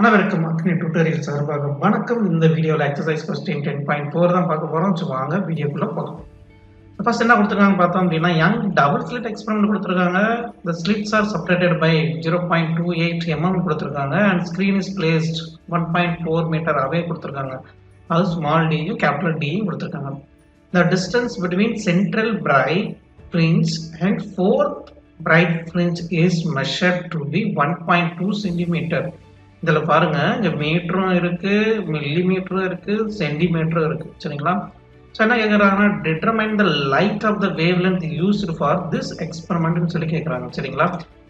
அனைவருக்கும் அக்னி டுட்டோரியல் சார்பாக வணக்கம். இந்த வீடியோவில் exercise question ten point four தான் பார்க்க போகிறோம் ஸோ வாங்க வீடியோக்குள்ளே போகலாம் ஃபர்ஸ்ட் என்ன கொடுத்துருக்காங்க பார்த்தோம் அப்படின்னா யங் டபுள் ஸ்லிட் எக்ஸ்பெரிமெண்ட் கொடுத்துருக்காங்க. The slits are separated by zero point two eight M M கொடுத்துருக்காங்க. And screen is placed one point four metre away கொடுத்துருக்காங்க. அது ஸ்மால் டியும் கேபிட்டல் டியும் கொடுத்துருக்காங்க. The distance between central bright fringe and fourth bright fringe is measured to be 1.2 centimetre இதில் பாருங்க இங்கே மீட்டரும் இருக்கு மில்லி மீட்டரும் இருக்கு சென்டிமீட்டரும் இருக்கு. சரிங்களா? ஸோ என்ன கேட்குறாங்கன்னா determine the light of the wavelength used for this எக்ஸ்பெரிமெண்ட்னு சொல்லி கேட்குறாங்க சரிங்களா?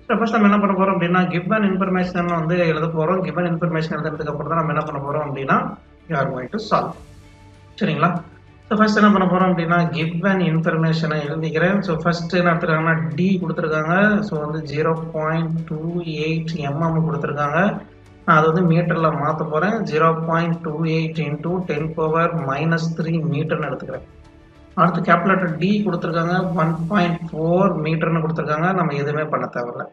ஸோ ஃபர்ஸ்ட் நம்ம என்ன பண்ண போகிறோம் அப்படின்னா கிவன் இன்ஃபர்மேஷன் வந்து எழுத போகிறோம் கிவன் இன்ஃபர்மேஷன் எழுதுறதுக்கு அப்புறம் தான் நம்ம என்ன பண்ண போகிறோம் அப்படின்னா you are going to solve சரிங்களா? ஸோ ஃபர்ஸ்ட் என்ன பண்ண போகிறோம் அப்படின்னா கிவன் இன்ஃபர்மேஷனை எழுதிக்கிறேன் ஸோ ஃபர்ஸ்ட் என்ன எடுத்துருக்காங்கன்னா டி கொடுத்துருக்காங்க. ஸோ வந்து zero point two eight M M கொடுத்துருக்காங்க. நான் அது வந்து மீட்டரில் மாற்ற போகிறேன் zero point two eight into ten power minus three மீட்டர்னு எடுத்துக்கிறேன். அடுத்து கேப்புலேட்டர் டி கொடுத்துருக்காங்க. ஒன் பாயிண்ட் ஃபோர் மீட்டர்னு கொடுத்துருக்காங்க. நம்ம எதுவுமே பண்ண தேவையில்ல.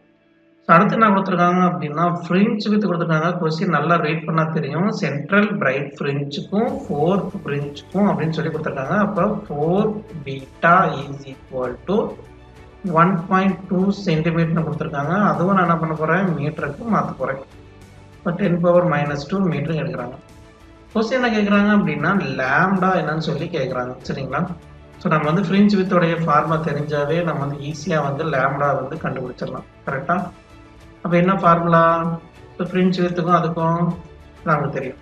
ஸோ அடுத்து என்ன கொடுத்துருக்காங்க அப்படின்னா ஃப்ரிஞ்ச் வித் கொடுத்துருக்காங்க. கொஸ்டின் நல்லா ரீட் பண்ணால் தெரியும். சென்ட்ரல் பிரைட் ஃப்ரிஞ்சுக்கும் ஃபோர்த் ஃப்ரிஞ்சுக்கும் அப்படின்னு சொல்லி கொடுத்துருக்காங்க. அப்போ four beta is equal to one point two சென்டிமீட்டர்னு கொடுத்துருக்காங்க. அதுவும் நான் என்ன பண்ண போகிறேன் மீட்டருக்கு மாற்ற போகிறேன் ten power minus two metre எடுக்கிறாங்க கொஸ்டின் என்ன கேட்குறாங்க அப்படின்னா லேம்டா என்னன்னு சொல்லி கேட்குறாங்க. சரிங்களா? ஸோ நம்ம வந்து ஃப்ரிஞ்ச் வித்தோடைய ஃபார்மா தெரிஞ்சாவே நம்ம வந்து ஈஸியாக வந்து லேம்டா வந்து கண்டுபிடிச்சிடலாம். கரெக்டாக அப்போ என்ன ஃபார்முலா இப்போ ஃப்ரிஞ்ச் வித்துக்கும் அதுக்கும் நமக்கு தெரியும்.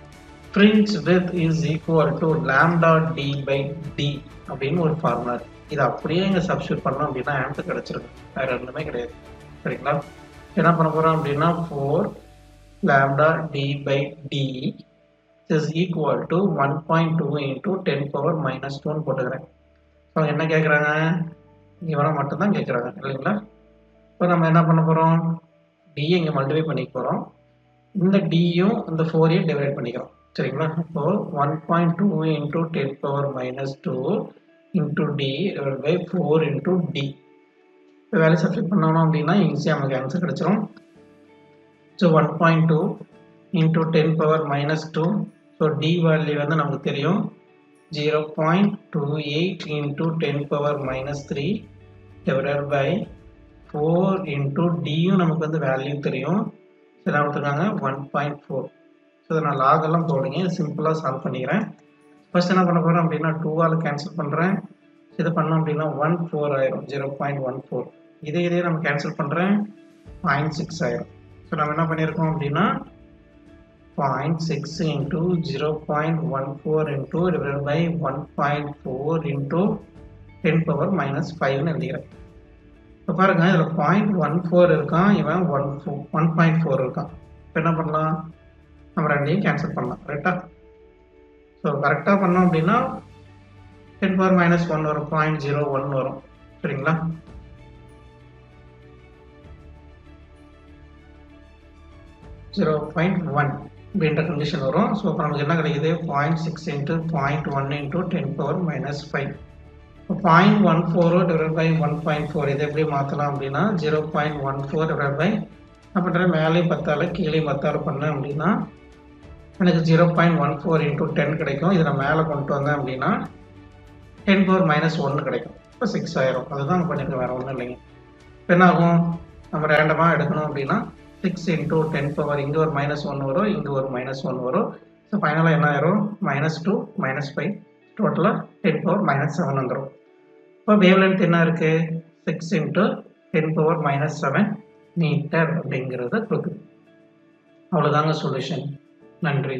Fringe width is equal to lambda D by D அப்படின்னு ஒரு ஃபார்முலா இருக்குது இதை அப்படியே இங்கே சப்ஸ்டியூட் பண்ணோம் அப்படின்னா ஆன்சர் கிடச்சிருக்கு வேறு ஒன்றுமே கிடையாது. சரிங்களா? என்ன பண்ண போகிறோம் அப்படின்னா four lambda D by D is equal to one point two into ten power minus டூன்னு போட்டுக்கிறேன். ஸோ என்ன கேட்குறாங்க இவனை மட்டும்தான் கேட்குறாங்க இல்லைங்களா? இப்போ நம்ம என்ன பண்ண போகிறோம் டியை இங்கே மல்டிபை பண்ணிக்க போகிறோம் இந்த டியும் இந்த ஃபோரையும் டிவைட் பண்ணிக்கிறோம். சரிங்களா? இப்போ one point two into ten power minus two into D divide by four into D இப்போ வேலை சப்ஸ்டியூட் பண்ணணும் அப்படின்னா ஈஸியாக நமக்கு ஆன்சர் கிடச்சிரும். So one point two into ten power minus two so D value வந்து நமக்கு தெரியும். Zero point two eight into ten power minus three divided by four into டியும் நமக்கு வந்து வேல்யூ தெரியும். இதை கொடுத்துருக்காங்க? ஒன் பாயிண்ட் ஃபோர் ஸோ இதை நான் லாகெல்லாம் போடுங்க. சிம்பிளாக சால்வ் பண்ணிக்கிறேன். ஃபர்ஸ்ட் என்ன பண்ண போகிறேன் அப்படின்னா டூவால் கேன்சல் பண்ணுறேன் இது பண்ணோம் அப்படின்னா ஒன் ஃபோர் ஆயிரும். ஜீரோ பாயிண்ட் ஒன் ஃபோர் இதே இதே நம்ம கேன்சல் பண்ணுறேன் பாயிண்ட் சிக்ஸ் ஆயிரும். ஸோ நம்ம என்ன பண்ணியிருக்கோம் அப்படின்னா point six into zero point one four into divide by one point four into ten power minus ஃபைவ்னு எழுதிக்கிறேன். இப்போ பாருங்க இதில் பாயிண்ட் ஒன் ஃபோர் இருக்கான் இவன் ஒன் ஃபோ ஒன் பாயிண்ட் ஃபோர் இருக்கான். இப்போ என்ன பண்ணலாம்? நம்ம ரெண்டையும் கேன்சல் பண்ணலாம் கரெக்டாக ஸோ கரெக்டாக பண்ணோம் அப்படின்னா டென் பவர் மைனஸ் ஒன் வரும் பாயிண்ட் ஜீரோ ஒன் வரும். சரிங்களா? ஜீரோ பாயிண்ட் ஒன் அப்படின்ற கண்டிஷன் வரும். ஸோ இப்போ நமக்கு என்ன கிடைக்குது? Point six into point one into ten power minus five இப்போ point one four divide by one point four இதை எப்படி மாற்றலாம் அப்படின்னா zero point one four divide by என்ன பண்ணுறேன் மேலேயும் பத்தால் கீழே பத்தால் பண்ணேன் அப்படின்னா எனக்கு zero point one four into ten கிடைக்கும். இதை நான் மேலே கொண்டு வந்தேன் அப்படின்னா டென் பவர் மைனஸ் ஒன்று கிடைக்கும். இப்போ சிக்ஸ் ஆயிரும். அதுதான் பண்ணியிருக்கேன். வேறு ஒன்றும் இல்லைங்க. இப்போ என்ன ஆகும்? நம்ம ரேண்டமாக எடுக்கணும் அப்படின்னா சிக்ஸ் இன்டூ டென் பவர் இங்கே ஒரு மைனஸ் ஒன் வரும் இங்கே ஒரு மைனஸ் ஒன் வரும். ஸோ ஃபைனலாக என்ன ஆயிரும்? மைனஸ் டூ மைனஸ் ஃபைவ் டோட்டலாக டென் பவர் மைனஸ் செவன் வந்துடும் இப்போ வேவ் லென்த் என்ன இருக்குது six into ten power minus seven metre அப்படிங்கிறத கொடுக்குது. அவ்வளோதாங்க சொல்யூஷன் நன்றி.